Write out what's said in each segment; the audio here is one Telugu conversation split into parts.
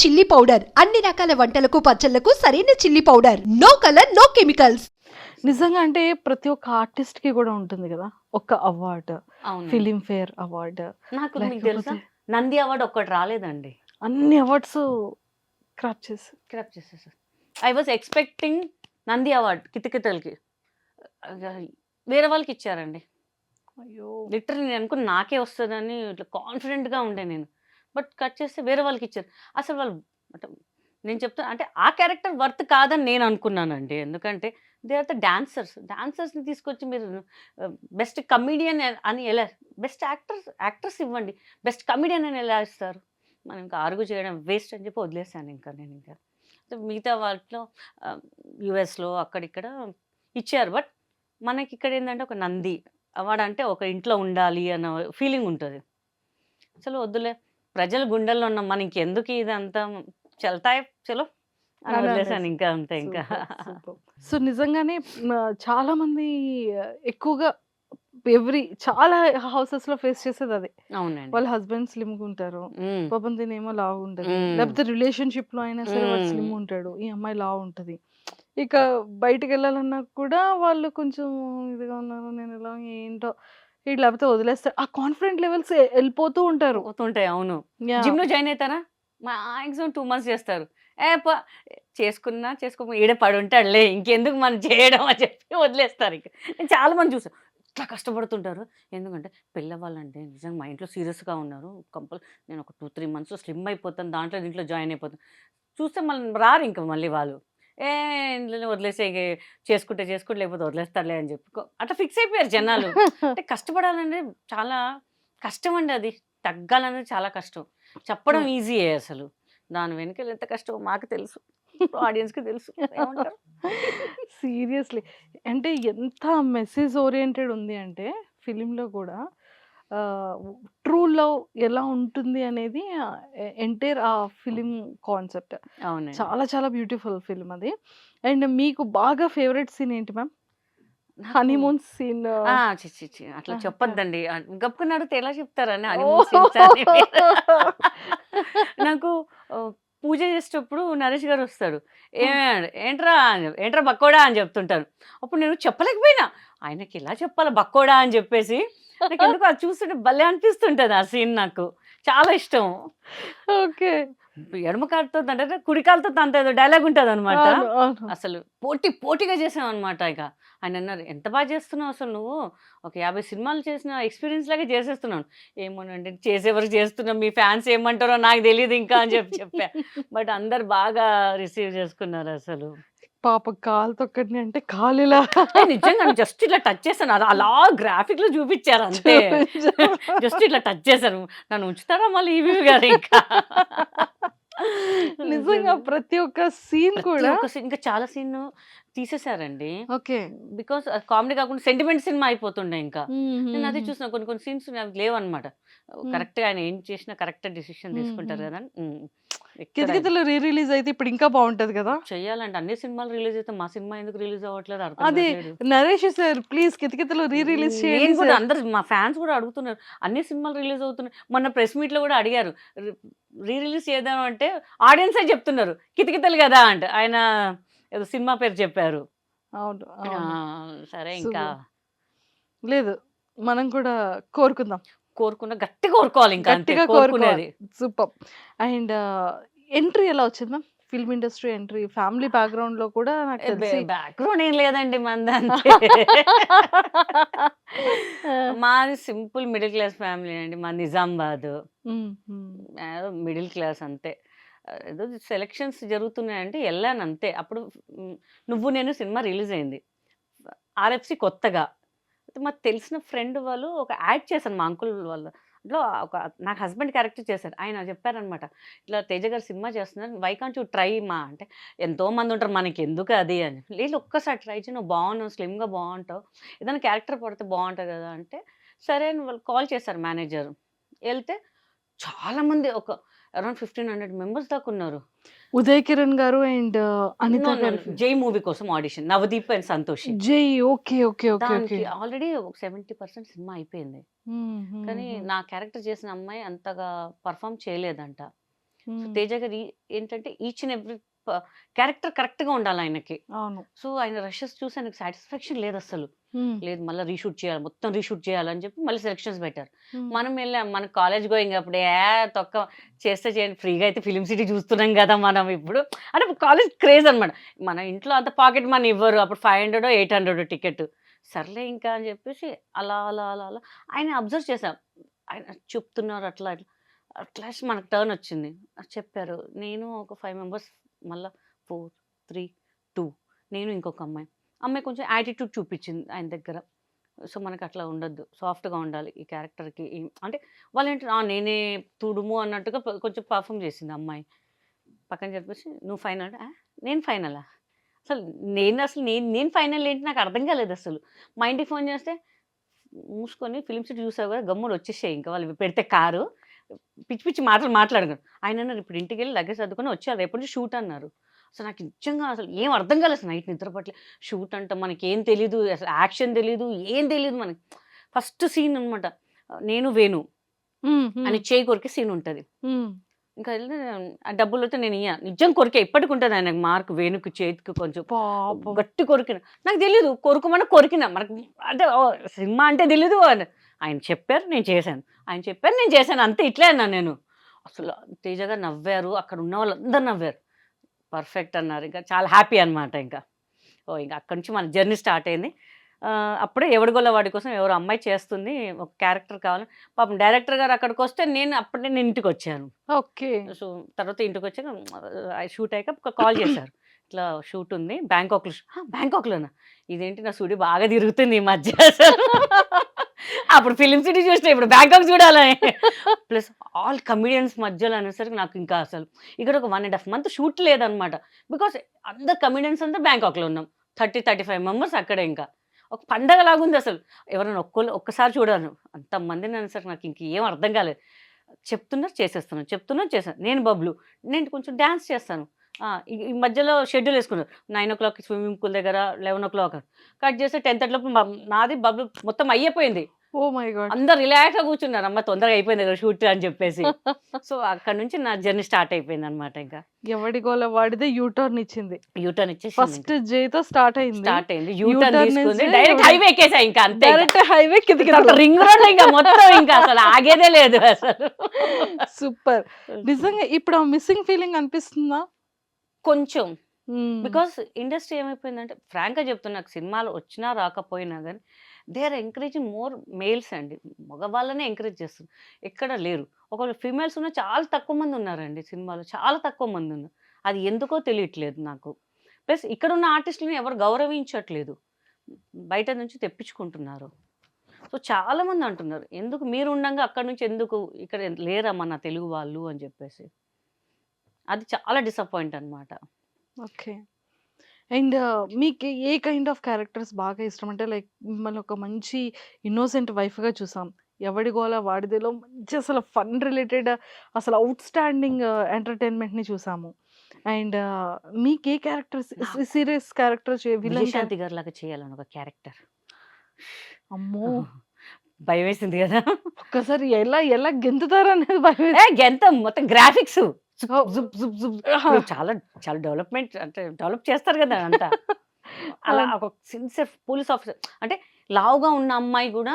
Chilli powder. అన్ని రకాల వంటలకు పచ్చళ్ళకు సరైన chilli powder. No colour no chemicals. నిజంగా అంటే ప్రతి ఒక్క ఆర్టిస్ట్కి కూడా ఉంటుంది కదా ఒక అవార్డు. అవును. Filmfare award. నాకు మీకు తెలుసా? నంది అవార్డు ఒక్కటి రాలేదండి. అన్ని అవార్డ్స్ క్రాప్ చేసి. క్రాప్ చేసేసారు I was expecting Nandi award కితకితలకి. వేరే వాళ్ళకి ఇచ్చారండి. అయ్యో. లిటరల్ నేను అనుకుని నాకే వస్తుందని ఇట్లా కాన్ఫిడెంట్గా ఉండే నేను. బట్ కట్ చేస్తే వేరే వాళ్ళకి ఇచ్చారు. అసలు వాళ్ళు అంటే నేను చెప్తాను అంటే ఆ క్యారెక్టర్ వర్త్ కాదని నేను అనుకున్నానండి. ఎందుకంటే దే ఆర్ ద డాన్సర్స్. డాన్సర్స్ని తీసుకొచ్చి మీరు బెస్ట్ కమిడియన్ అని ఎలా బెస్ట్ యాక్టర్స్ యాక్టర్స్ ఇవ్వండి. బెస్ట్ కమిడియన్ అని ఎలా ఇస్తారు? మనం ఇంకా అరుగు చేయడం వేస్ట్ అని చెప్పి వదిలేసాను ఇంకా నేను ఇంకా. మిగతా వాటిలో యుఎస్లో అక్కడిక్కడ ఇచ్చారు. బట్ మనకి ఇక్కడ ఏంటంటే ఒక నంది అవార్డు అంటే ఒక ఇంట్లో ఉండాలి అన్న ఫీలింగ్ ఉంటుంది. అసలు వద్దులే. ప్రజల గుండెల్లో ఉన్నాం మనం ఇంకెందుకు ఇదంతా? చల్తాయి చలో అని వదిలేసాను. ఇంకా అంతే ఇంకా. సో నిజంగానే చాలా మంది ఎక్కువగా ఎవ్రీ చాలా హౌసెస్లో ఫేస్ చేసేది అదే. అవునండి. వాళ్ళ హస్బెండ్ స్లిమ్ ఉంటారు పాపం తినేమో లావు ఉంటుంది. లేకపోతే రిలేషన్షిప్లో అయినా సరే వాడు మ్మ్. స్లిమ్ ఉంటాడు ఈ అమ్మాయి లావు ఉంటది. ఇక బయటికి వెళ్ళాలన్నా కూడా వాళ్ళు కొంచెం ఇదిగా ఉన్నారు నేను ఎలా ఏంటో ఇట్లా లేకపోతే వదిలేస్తారు. ఆ కాన్ఫిడెంట్ లెవెల్స్ వెళ్ళిపోతూ ఉంటారు. పోతుంటాయి అవును. జిమ్లో జాయిన్ అవుతారా మా ఎగ్జామ్ టూ మంత్స్ చేస్తారు. ఏ ప చేసుకున్నా చేసుకో ఈడే పడి ఉంటాడులే ఇంకెందుకు మనం చేయడం అని చెప్పి వదిలేస్తారు ఇంక. నేను చాలా మంది చూసాను ఇట్లా కష్టపడుతుంటారు. ఎందుకంటే పిల్లవాళ్ళంటే నిజంగా మా ఇంట్లో సీరియస్గా ఉన్నారు. కంపల్ నేను ఒక టూ త్రీ మంత్స్ స్లిమ్ అయిపోతాను దాంట్లో దీంట్లో జాయిన్ అయిపోతాను. చూస్తే మళ్ళీ రారు ఇంకా మళ్ళీ వాళ్ళు. ఏ వదిలేసే చేసుకుంటే చేసుకుంటే లేకపోతే వదిలేస్తారులే అని చెప్పి. కొ- అట్లా ఫిక్స్ అయిపోయారు జనాలు. అంటే కష్టపడాలంటే చాలా కష్టం అండి అది. తగ్గాలనేది చాలా కష్టం. చెప్పడం. ఈజీయే అసలు. దాని వెనుక ఎంత కష్టం మాకు తెలుసు. ఆడియన్స్కి తెలుసు. సీరియస్లీ. అంటే ఎంత మెసేజ్ ఓరియంటెడ్ ఉంది అంటే ఫిలింలో కూడా ట్రూ లవ్ ఎలా ఉంటుంది అనేది ఎంటైర్ ఆ ఫిలిం కాన్సెప్ట్. చాలా చాలా బ్యూటిఫుల్ ఫిల్మ్ అది. అండ్ మీకు బాగా ఫేవరెట్ సీన్ ఏంటి మ్యామ్? Honeymoon scene. ఆ, చి, చి, చి, అట్లా చెప్పొద్దండి. గప్పుకుని అడిగితే ఎలా చెప్తారని. నాకు పూజ చేసేటప్పుడు నరేష్ గారు వస్తాడు. ఏ ఏంట్రా అని ఏంట్రా బక్కోడా అని చెప్తుంటాను అప్పుడు నేను చెప్పలేకపోయినా. ఆయనకి ఎలా చెప్పాలి బక్కోడా అని చెప్పేసి నాకు ఎందుకు అది చూస్తుంటే భలే అనిపిస్తుంటుంది ఆ సీన్ నాకు. చాలా ఇష్టం. ఓకే. ఎడమ కాలుతో అంటే కుడి కాలుతో తంత ఏదో డైలాగ్ ఉంటుంది అనమాట అసలు పోటీ పోటీగా చేసాం అనమాట ఇక. ఆయన అన్నారు ఎంత బాగా చేస్తున్నావు అసలు నువ్వు? ఒక యాభై సినిమాలు చేసిన ఎక్స్పీరియన్స్ లాగా చేసేస్తున్నాను ఏమోనండి చేసేవరకు చేస్తున్నాం. మీ ఫ్యాన్స్ ఏమంటారో నాకు తెలియదు ఇంకా అని చెప్పి చెప్పా. బట్ అందరు బాగా రిసీవ్ చేసుకున్నారు అసలు. పాప కాలు తొక్కడిని అంటే కాలు ఇలా నిజంగా జస్ట్ ఇట్లా టచ్ చేశాను. అలా- అలా గ్రాఫిక్లో చూపించారు అంతే. జస్ట్ ఇట్లా టచ్ చేశారు. నన్ను ఉంచుతారా మళ్ళీ ఈవీ గారు ఇంకా? నిజంగా ప్రతి ఒక్క సీన్ కూడా ఇంకా చాలా సీన్ తీసేశారండి ఓకే. బికాస్ కామెడీ కాకుండా సెంటిమెంట్ సినిమా అయిపోతుండే ఇంకా. నేను అదే చూసిన కొన్ని కొన్ని సీన్స్ అవి లేవన్నమాట. కరెక్ట్గా ఆయన ఏం చేసినా కరెక్ట్ డిసిషన్ తీసుకుంటారు. కదా అని, కితకితలు రీ రిలీజ్ అయితే ఇప్పుడు ఇంకా బాగుంటది కదా? చెయ్యాలంటే అన్ని సినిమాలు రిలీజ్ అయితే మా సినిమా ఎందుకు రిలీజ్ అవ్వట్లేదు అర్థం అదే. Naresh sir please Kithakithalu re release చేయండి కూడా. అందరు మా ఫ్యాన్స్ కూడా అడుగుతున్నారు. అన్ని సినిమాలు రిలీజ్ అవుతున్నాయి. మొన్న ప్రెస్ మీట్లో కూడా అడిగారు. రీ రిలీజ్ చేద్దాం అంటే ఆడియన్స్ ఏ చెప్తున్నారు. కితకితలు కదా అంట. ఆయన ఏదో సినిమా పేరు చెప్పారు. అవును. సరే ఇంకా. లేదు మనం కూడా కోరుకుందాం. కోరుకున్న గట్టి కోరుకోవాలి ఇంకా గట్టిగా కోరుకునేది. సూపర్. అండ్ ఎంట్రీ ఎలా వచ్చింది ma'am? Film industry entry family బ్యాక్గ్రౌండ్లో కూడా నాకు తెలిసి బ్యాక్గ్రౌండ్ ఏం లేదండి మందంతే మాది సింపుల్ మిడిల్ క్లాస్ ఫ్యామిలీ అండి మా నిజామాబాద్. మిడిల్ క్లాస్ అంతే. ఏదో సెలక్షన్స్ జరుగుతున్నాయంటే వెళ్ళాను అంతే అప్పుడు నువ్వు నేను సినిమా రిలీజ్ అయింది. ఆర్ఎఫ్సి కొత్తగా. మాకు తెలిసిన ఫ్రెండ్ వాళ్ళు ఒక యాడ్ చేశాను మా అంకుల్ వాళ్ళు. అట్లా ఒక నాకు హస్బెండ్ క్యారెక్టర్ చేశారు. ఆయన చెప్పారనమాట ఇట్లా తేజ గారు సినిమా చేస్తున్నారు. వై కాంట్ యూ ట్రై మా అంటే ఎంతో మంది ఉంటారు. మనకి ఎందుకు అది అని. లేదు ఒక్కసారి ట్రై చేయి. నువ్వు బాగున్నావు. స్లిమ్గా బాగుంటావు. ఏదైనా క్యారెక్టర్ పడితే బాగుంటుంది కదా అంటే సరే అని వాళ్ళు కాల్ చేశారు మేనేజర్. వెళ్తే చాలామంది ఒక అరౌండ్ ఫిఫ్టీన్ హండ్రెడ్ మెంబర్స్ దాకా ఉన్నారు. ఉదయ్ కిరణ్ గారు అండ్ అనిత గారు. జై మూవీ కోసం audition. Navdeep and Santosh. Jai okay okay okay already ఒక సెవెంటీ పర్సెంట్ సినిమా అయిపోయింది. కానీ నా క్యారెక్టర్ చేసిన అమ్మాయి అంతగా పర్ఫామ్ చేయలేదంట. తేజ గారు ఏంటంటే ఈచ్ అండ్ ఎవ్రీ క్యారెక్టర్ కరెక్ట్గా ఉండాలి ఆయనకి. అవును. సో ఆయన రషెస్ చూసి ఆయనకు సాటిస్ఫాక్షన్ లేదు అసలు. లేదు మళ్ళీ రీషూట్ చేయాలి మొత్తం రీషూట్ చేయాలని చెప్పి మళ్ళీ సెలెక్షన్స్ పెట్టారు. మనం వెళ్ళాం మన కాలేజ్ గోయింగ్ అప్పుడే ఏ తొక్క చేస్తే చేయండి ఫ్రీగా అయితే ఫిలిం సిటీ చూస్తున్నాం కదా మనం ఇప్పుడు. అంటే కాలేజ్ క్రేజ్ అనమాట మన ఇంట్లో అంత పాకెట్ మనీ ఇవ్వరు అప్పుడు five hundred eight hundred ticket. సర్లే ఇంకా అని చెప్పేసి అలా అలా అలా అలా ఆయన అబ్జర్వ్ చేసాం ఆయన చెప్తున్నారు అట్లా అట్లా. అట్లా మనకు టర్న్ వచ్చింది. చెప్పారు నేను ఒక ఫైవ్ మెంబర్స్ మళ్ళీ ఫోర్ త్రీ టూ నేను ఇంకొక అమ్మాయి. అమ్మాయి కొంచెం యాటిట్యూడ్ చూపించింది ఆయన దగ్గర. సో మనకు అట్లా ఉండొద్దు. సాఫ్ట్గా ఉండాలి ఈ క్యారెక్టర్కి. అంటే వాళ్ళు ఏంటి నేనే తుడుము అన్నట్టుగా కొంచెం పర్ఫామ్ చేసింది అమ్మాయి. పక్కన చెప్పేసి నువ్వు ఫైనల్ నేను ఫైనలా? అసలు నేను అసలు నేను నేను ఫైనల్ ఏంటి? నాకు అర్థం కాలేదు అసలు. మా ఇంటికి ఫోన్ చేస్తే మూసుకొని ఫిలిం సిటీ చూసావు కదా గమ్ములు వచ్చేసాయి ఇంకా వాళ్ళు పెడితే కారు. పిచ్చి పిచ్చి మాటలు మాట్లాడగలరు ఆయన అన్నారు ఇప్పుడు ఇంటికి వెళ్ళి లగేజ్ చదువుకొని వచ్చారు రేపటి నుంచి షూట్ అన్నారు. అసలు నాకు నిజంగా అసలు ఏం అర్థం కాలేదు అసలు నైట్ నిద్రపట్లే షూట్ అంట మనకి ఏం తెలీదు అసలు యాక్షన్ తెలీదు ఏం తెలీదు మనకి. ఫస్ట్ సీన్ అనమాట నేను వేణు అని చేయి కొరికే సీన్ ఉంటుంది. ఇంకా ఆ డబ్బులు అయితే నేను ఇయ్య. నిజం కొరికే ఇప్పటికి ఉంటుంది ఆయన మార్క్ వేణుకు చేతికి కొంచెం. గట్టి కొరికిన. నాకు తెలియదు కొరుకుమని కొరికిన. మనకు అంటే ఓ, సినిమా అంటే తెలీదు అని. ఆయన చెప్పారు నేను చేశాను. ఆయన చెప్పారు నేను చేశాను. అంతే ఇట్లే అన్నా నేను. అసలు తేజగా నవ్వారు. అక్కడ ఉన్న వాళ్ళందరూ నవ్వారు. పర్ఫెక్ట్ అన్నారు. ఇంకా చాలా హ్యాపీ అన్నమాట ఇంకా. ఓ ఇంకా అక్కడి నుంచి మన జర్నీ స్టార్ట్ అయింది. అప్పుడే ఎవడిగోళ్ళ వాడి కోసం ఎవరు అమ్మాయి చేస్తుంది ఒక క్యారెక్టర్ కావాలి. పాపం డైరెక్టర్ గారు అక్కడికి వస్తే నేను అప్పుడే నేను ఇంటికి వచ్చాను. ఓకే. సో తర్వాత ఇంటికి వచ్చాక షూట్ అయ్యాక కాల్ చేశారు. ఇట్లా షూట్ ఉంది బ్యాంకాక్లో బ్యాంకాక్లోనా? ఇదేంటి నా సుడి బాగా తిరుగుతుంది ఈ మధ్య అప్పుడు ఫిలిం సిటీ చూసిన ఇప్పుడు బ్యాంకాక్ చూడాలని. ప్లస్ ఆల్ కమిడియన్స్ మధ్యలో అనేసరికి నాకు ఇంకా అసలు ఇక్కడ ఒక one and half month shoot లేదనమాట బికాస్ అందరు కమిడియన్స్ అంతా బ్యాంకాక్లో ఉన్నాం. థర్టీ థర్టీ ఫైవ్ మెంబర్స్ అక్కడే ఇంకా. ఒక పండగ లాగుంది అసలు. ఎవరైనా ఒక్కరు ఒక్కసారి చూడాను అంతమందిని అనేసరికి నాకు ఇంక ఏం అర్థం కాలేదు. చెప్తున్నారు చేసేస్తున్నాను చెప్తున్నారు చేస్తాను నేను బబ్లు. నేను కొంచెం డ్యాన్స్ చేస్తాను. ఈ ఈ మధ్యలో షెడ్యూల్ వేసుకున్నారు. Nine o'clock swimming pool దగ్గర లెవెన్ ఓ క్లాక్ కట్ చేస్తే టెన్ థర్టీ లోపు నాది బబ్లు మొత్తం అయిపోయింది ఓ మై గాడ్. అందరు రిలాక్స్గా కూర్చున్నారు. అమ్మ తొందరగా అయిపోయింది కదా షూట్ అని చెప్పేసి. సో అక్కడ నుంచి నా జర్నీ స్టార్ట్ అయిపోయింది అనమాట ఇంకా. ఎవడి గోల వాడిదే యూటర్న్ ఇచ్చింది. యూటర్న్ ఇచ్చేసి ఫస్ట్ జే తో స్టార్ట్ అయింది. స్టార్ట్ అయింది. యూటర్న్ తీసుకుంది. డైరెక్ట్ హైవే ఎక్కేసా ఇంకా అంతే డైరెక్ట్ హైవే కిందకి రింగ్ రోడ్ ఇంకా మొత్తం ఇంకా అసలు ఆగేదే లేదు అసలు. సూపర్. నిజంగా ఇప్పుడు ఆ మిస్సింగ్ ఫీలింగ్ అనిపిస్తుందా? కొంచెం. బికాస్ ఇండస్ట్రీ ఏమైపోయిందంటే ఫ్రాంక్గా చెప్తున్నా నాకు సినిమాలు వచ్చినా రాకపోయినా కానీ they are encouraging more males అండి. మగవాళ్ళనే ఎంకరేజ్ చేస్తున్నారు. ఎక్కడ లేరు. ఒకవేళ ఫీమేల్స్ ఉన్న చాలా తక్కువ మంది ఉన్నారండి సినిమాలో. చాలా తక్కువ మంది ఉన్నారు. అది ఎందుకో తెలియట్లేదు నాకు. ప్లస్ ఇక్కడ ఉన్న ఆర్టిస్టులను ఎవరు గౌరవించట్లేదు. బయట నుంచి తెప్పించుకుంటున్నారు. సో చాలా మంది అంటున్నారు. ఎందుకు మీరు ఉండంగా అక్కడ నుంచి ఎందుకు ఇక్కడ లేరా మన తెలుగు వాళ్ళు అని చెప్పేసి. అది చాలా డిసప్పాయింట్ అనమాట ఓకే. అండ్ మీకు ఏ కైండ్ ఆఫ్ క్యారెక్టర్స్ బాగా ఇష్టం? అంటే లైక్ మిమ్మల్ని ఒక మంచి ఇన్నోసెంట్ వైఫ్గా చూసాం. ఎవడి గోల వాడిదేలో మంచి అసలు ఫన్ రిలేటెడ్ అసలు అవుట్ స్టాండింగ్ ఎంటర్టైన్మెంట్ని చూసాము. అండ్ మీకు ఏ క్యారెక్టర్స్ సీరియస్ క్యారెక్టర్ విజయశాంతి గారి లాగా చేయాలని ఒక క్యారెక్టర్. అమ్మో! భయం వేసింది కదా! ఒక్కసారి ఎలా ఎలా గెంతుతారు అనేది భయం మొత్తం గ్రాఫిక్స్. ఓ. ఆహా. చాలా చాలా డెవలప్మెంట్ అంటే డెవలప్ చేస్తారు కదా అంతా. అలా ఒక సిన్సియర్ పోలీస్ ఆఫీసర్ అంటే లావుగా ఉన్న అమ్మాయి కూడా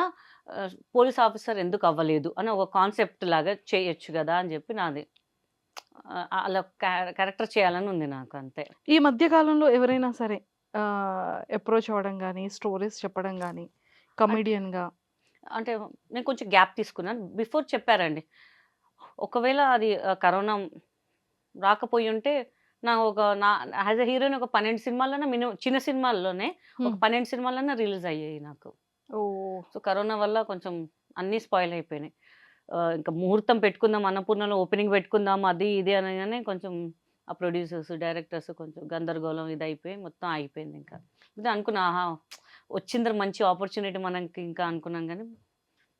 పోలీస్ ఆఫీసర్ ఎందుకు అవ్వలేదు అని ఒక కాన్సెప్ట్ లాగా చేయొచ్చు కదా అని చెప్పి నాది. ఆ, అలా క్యారెక్టర్ చేయాలని ఉంది నాకు అంతే. ఈ మధ్య కాలంలో ఎవరైనా సరే అప్రోచ్ అవ్వడం కానీ స్టోరీస్ చెప్పడం కానీ గా అంటే నేను కొంచెం గ్యాప్ తీసుకున్నాను. బిఫోర్ చెప్పారండి. ఒకవేళ అది ఆ, కరోనా రాకపోయి ఉంటే నా ఒక నా యాజ్ అ హీరోయిన్ ఒక పన్నెండు సినిమాలన్నా మినిమం చిన్న సినిమాల్లోనే ఒక. పన్నెండు సినిమాలన్నా రిలీజ్ అయ్యాయి నాకు. ఓ సో కరోనా వల్ల కొంచెం అన్నీ స్పాయిల్ అయిపోయినాయి. ఇంకా ముహూర్తం పెట్టుకుందాం అన్నపూర్ణలో ఓపెనింగ్ పెట్టుకుందాం అది ఇది అనగానే కొంచెం ఆ ప్రొడ్యూసర్స్ డైరెక్టర్స్ కొంచెం గందరగోళం ఇది అయిపోయి మొత్తం ఆగిపోయింది ఇంకా. ఇది అనుకున్నా ఆహా వచ్చిందర మంచి ఆపర్చునిటీ మనకి ఇంకా అనుకున్నాం కానీ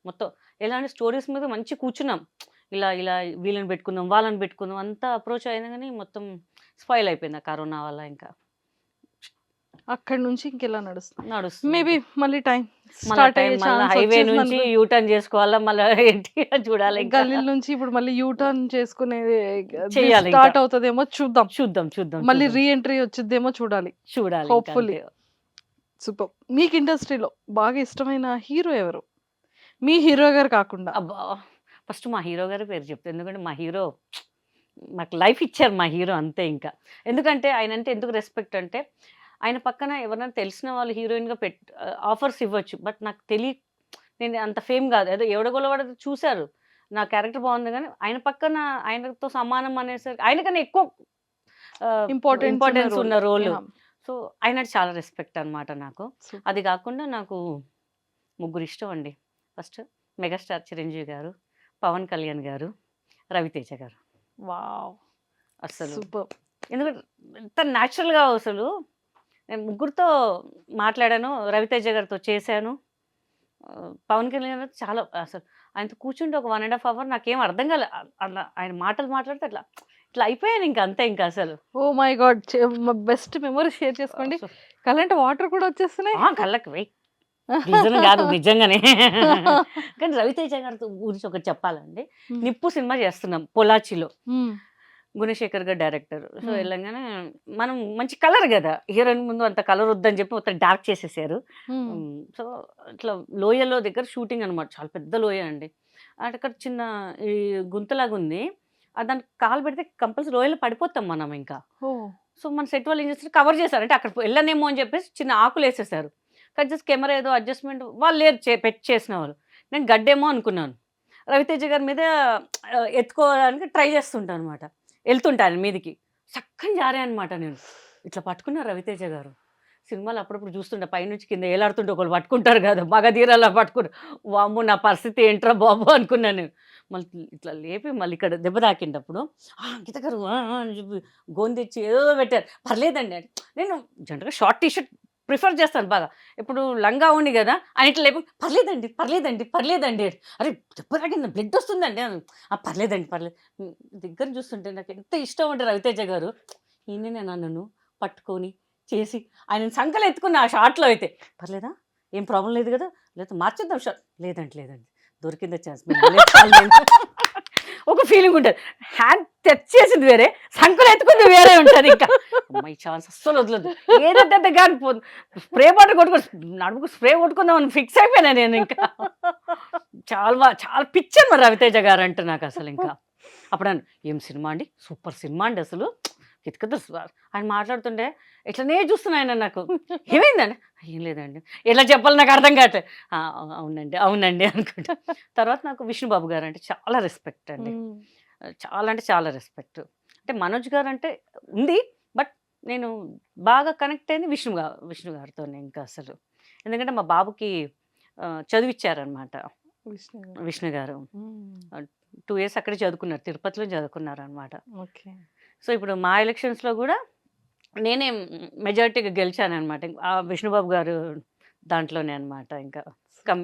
మొత్తం ఎలాంటి స్టోరీస్ మీద మంచి కూర్చున్నాం. ఇలా ఇలా వీళ్ళని పెట్టుకుందాం వాళ్ళని పెట్టుకుందాం అంతా అప్రోచ్ అయినా కానీ మొత్తం స్పాయిల్ అయిపోయింది ఆ కరోనా వల్ల ఇంకా అక్కడి నుంచి ఇంకెలా నడుస్తుంది నడుస్తుంది మేబీ మళ్ళీ టైం స్టార్ట్ అయ్యే హైవే నుంచి యూ టర్న్ చేసుకోవాలా మళ్ళీ ఏంటి చూడాలి ఇంకా. గల్లీల నుంచి ఇప్పుడు మళ్ళీ యూ టర్న్ చేసుకునేది చెయ్యాలి ఇంకా. స్టార్ట్ అవుతుందేమో చూద్దాం చూద్దాం చూద్దాం మళ్ళీ. రీ ఎంట్రీ వచ్చిద్దేమో చూడాలి చూడాలి. అంతే. సూపర్ మీకు ఇండస్ట్రీలో బాగా ఇష్టమైన హీరో ఎవరు మీ హీరో గారు కాకుండా అబ్బా ఫస్ట్ మా హీరో గారి పేరు చెప్తాను ఎందుకంటే మా హీరో మాకు లైఫ్ ఇచ్చారు మా హీరో అంతే ఇంకా. ఎందుకంటే ఆయన అంటే ఎందుకు రెస్పెక్ట్ అంటే ఆయన పక్కన ఎవరైనా తెలిసిన వాళ్ళు హీరోయిన్గా పెట్ ఆఫర్స్ ఇవ్వచ్చు బట్ నాకు తెలియ నేను అంత ఫేమ్ కాదు. ఏదో ఎవడగొలవాడ చూశారు నా క్యారెక్టర్ బాగుంది కానీ ఆయన పక్కన ఆయనతో సమానం అనేసరికి ఆయనకన్నా ఎక్కువ ఇంపార్టెన్స్ ఇంపార్టెన్స్ ఉన్న రోల్. సో ఆయన చాలా రెస్పెక్ట్ అన్నమాట నాకు. అది కాకుండా నాకు ముగ్గురు ఇష్టం అండి. ఫస్ట్ మెగాస్టార్ చిరంజీవి గారు పవన్ కళ్యాణ్ గారు రవితేజ గారు. వావ్! అసలు సూపర్. ఎందుకంటే ఎంత న్యాచురల్గా అసలు నేను ముగ్గురితో మాట్లాడాను రవితేజ గారితో చేశాను. పవన్ కళ్యాణ్ గారితో చాలా అసలు ఆయనతో కూర్చుంటే ఒక వన్ అండ్ హాఫ్ అవర్ నాకేం అర్థం కాలే. అలా ఆయన మాటలు మాట్లాడితే అట్లా ఇట్లా అయిపోయాను ఇంకా అంతే ఇంకా అసలు. ఓ my god best memory share చేసుకోండి కలంటే వాటర్ కూడా వచ్చేస్తున్నాయి. కళ్ళకి వెయ్యి నిజం కాదు నిజంగానే. కానీ రవితేజ గారితో గురించి ఒకటి చెప్పాలండి. నిప్పు సినిమా చేస్తున్నాం పొలాచిలో. గుణశేఖర్ గారు డైరెక్టర్. సో. వెళ్ళంగానే మనం మంచి కలర్ కదా. హీరోయిన్ ముందు అంత కలర్ వద్దని చెప్పి మొత్తం డార్క్ చేసేసారు. సో ఇట్లా లోయలో దగ్గర షూటింగ్ అనమాట చాలా పెద్ద లోయ అండి. అక్కడ చిన్న ఈ గుంతలాగా ఉంది. దానికి కాలు పెడితే కంపల్సరీ లోయలో పడిపోతాం మనం ఇంకా. సో మన సెట్ వాళ్ళు ఏం చేస్తారు? కవర్ చేశారు. అంటే అక్కడ వెళ్ళనేమో అని చెప్పేసి చిన్న ఆకులు వేసేసారు కానీ జస్ట్ కెమెరా ఏదో అడ్జస్ట్మెంట్ వాళ్ళు లేరు చే పెట్టి చేసిన వాళ్ళు నేను గడ్డేమో అనుకున్నాను. రవితేజ గారి మీద ఎత్తుకోవడానికి ట్రై చేస్తుంటాను అనమాట వెళ్తుంటాను మీదికి. చక్కని జారే అనమాట నేను. ఇట్లా పట్టుకున్నాను రవితేజ గారు. సినిమాలు అప్పుడప్పుడు చూస్తుంటే. పైనుంచి కింద ఏలాడుతుంటే ఒకళ్ళు పట్టుకుంటారు కదా మగధీరాలా పట్టుకుంటారు. వామ్మో నా పరిస్థితి ఏంట్రా బాబు అనుకున్నాను నేను. మళ్ళీ ఇట్లా లేపి మళ్ళీ ఇక్కడ దెబ్బ తాకినప్పుడు "ఆ, గీత గారు అని చెప్పి గోంది తెచ్చి ఏదో పెట్టారు. పర్లేదండి నేను జనరల్గా షార్ట్ టీషర్ట్ ప్రిఫర్ చేస్తాను బాగా. ఇప్పుడు లంగా ఉండి కదా అని ఇట్లా లేపు పర్లేదండి పర్లేదండి పర్లేదండి అరే దెబ్బ బ్లడ్ వస్తుందండి "ఆ, పర్లేదండి పర్లేదు. దగ్గర చూస్తుంటే నాకు ఎంత ఇష్టం ఉంటే రవితేజ గారు ఈయననే నన్ను పట్టుకొని చేసి ఆయన సంకలు ఎత్తుకున్న ఆ షార్ట్లో అయితే పర్లేదా? ఏం ప్రాబ్లం లేదు కదా? లేదా మార్చేద్దాం షార్ట్ లేదండి లేదండి. దొరికిందే ఛాన్స్. ఒక ఫీలింగ్ ఉంటుంది. హ్యాండ్ తెచ్చేసింది వేరే సంకలు ఎత్తుకుంది వేరే ఉంటుంది ఇంకా. అమ్మాయి ఛాన్స్ అస్సలు వదలదు. ఏదంటే కానీ స్ప్రే బాటిల్ కొట్టుకొని నడుముకు స్ప్రే కొట్టుకుందామని ఫిక్స్ అయిపోయినా నేను ఇంకా. చాలా చాలా పిచ్చాను మరి రవితేజ గారు అంటే నాకు అసలు ఇంకా. అప్పుడు ఏం సినిమా అండి? సూపర్ సినిమా అండి అసలు. కితకత ఆయన మాట్లాడుతుంటే ఇట్లనే చూస్తున్నా ఆయన నాకు. ఏమైందండి ఏం లేదండి. ఎలా చెప్పాలి నాకు అర్థం కావట్లేదు "ఆ, అవునండి అవునండి అనుకుంటా. తర్వాత నాకు విష్ణుబాబు గారు అంటే చాలా రెస్పెక్ట్ అండి. చాలా అంటే చాలా రెస్పెక్ట్ అంటే మనోజ్ గారు అంటే ఉంది నేను బాగా కనెక్ట్ అయింది విష్ణు గారు విష్ణు గారితో ఇంకా అసలు. ఎందుకంటే మా బాబుకి చదివిచ్చారనమాట విష్ణు గారు. టూ ఇయర్స్ అక్కడే చదువుకున్నారు తిరుపతిలో చదువుకున్నారు అనమాట ఓకే. సో ఇప్పుడు మా ఎలక్షన్స్లో కూడా నేనే మెజారిటీగా గెలిచాను అనమాట ఆ విష్ణుబాబు గారు దాంట్లోనే అనమాట ఇంకా. కమ్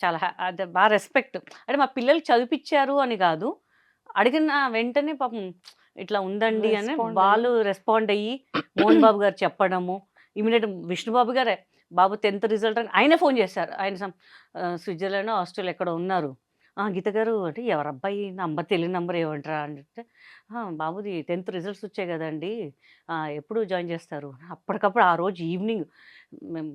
చాలా అది బాగా రెస్పెక్ట్. అంటే మా పిల్లలు చదివిపించారు అని కాదు అడిగిన వెంటనే పాపం ఇట్లా ఉందండి అని వాళ్ళు రెస్పాండ్ అయ్యి మోహన్ బాబు గారు చెప్పడము. ఇమీడియట్ విష్ణుబాబు గారే బాబు టెన్త్ రిజల్ట్ అని ఆయనే ఫోన్ చేశారు. ఆయన సమ్ స్విట్జర్లాండ్ ఆస్ట్రేలియా ఎక్కడ ఉన్నారు? "ఆ, గీత గారు అంటే ఎవరు అబ్బాయి నంబర్ తెలియని నంబర్ ఏమంటారా? అని చెప్తే "ఆ, బాబుది టెన్త్ రిజల్ట్స్ వచ్చాయి కదండి. ఎప్పుడు జాయిన్ చేస్తారు? అప్పటికప్పుడు ఆ రోజు ఈవినింగ్ మేము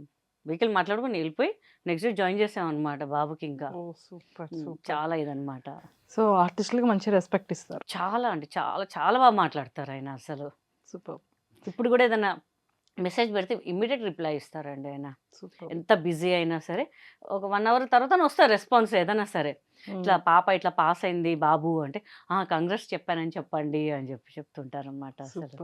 వెహికల్ మాట్లాడుకొని వెళ్ళిపోయి నెక్స్ట్ డే జాయిన్ చేసాం అనమాట బాబుకి ఇంకా సూపర్. చాలా ఇదనమాట సో ఆర్టిస్టులకు మంచి రెస్పెక్ట్ ఇస్తారు. చాలా అంటే చాలా చాలా బాగా మాట్లాడతారు ఆయన అసలు. సూపర్. ఇప్పుడు కూడా ఏదైనా మెసేజ్ పెడితే ఇమ్మీడియట్ రిప్లై ఇస్తారండి ఆయన. ఎంత బిజీ అయినా సరే ఒక వన్ అవర్ తర్వాత వస్తారు రెస్పాన్స్ ఏదైనా సరే. ఇట్లా పాప ఇట్లా పాస్ అయింది బాబు అంటే ఆ కంగ్రెస్ చెప్పానని చెప్పండి అని చెప్పి చెప్తుంటారు అనమాట సూపర్.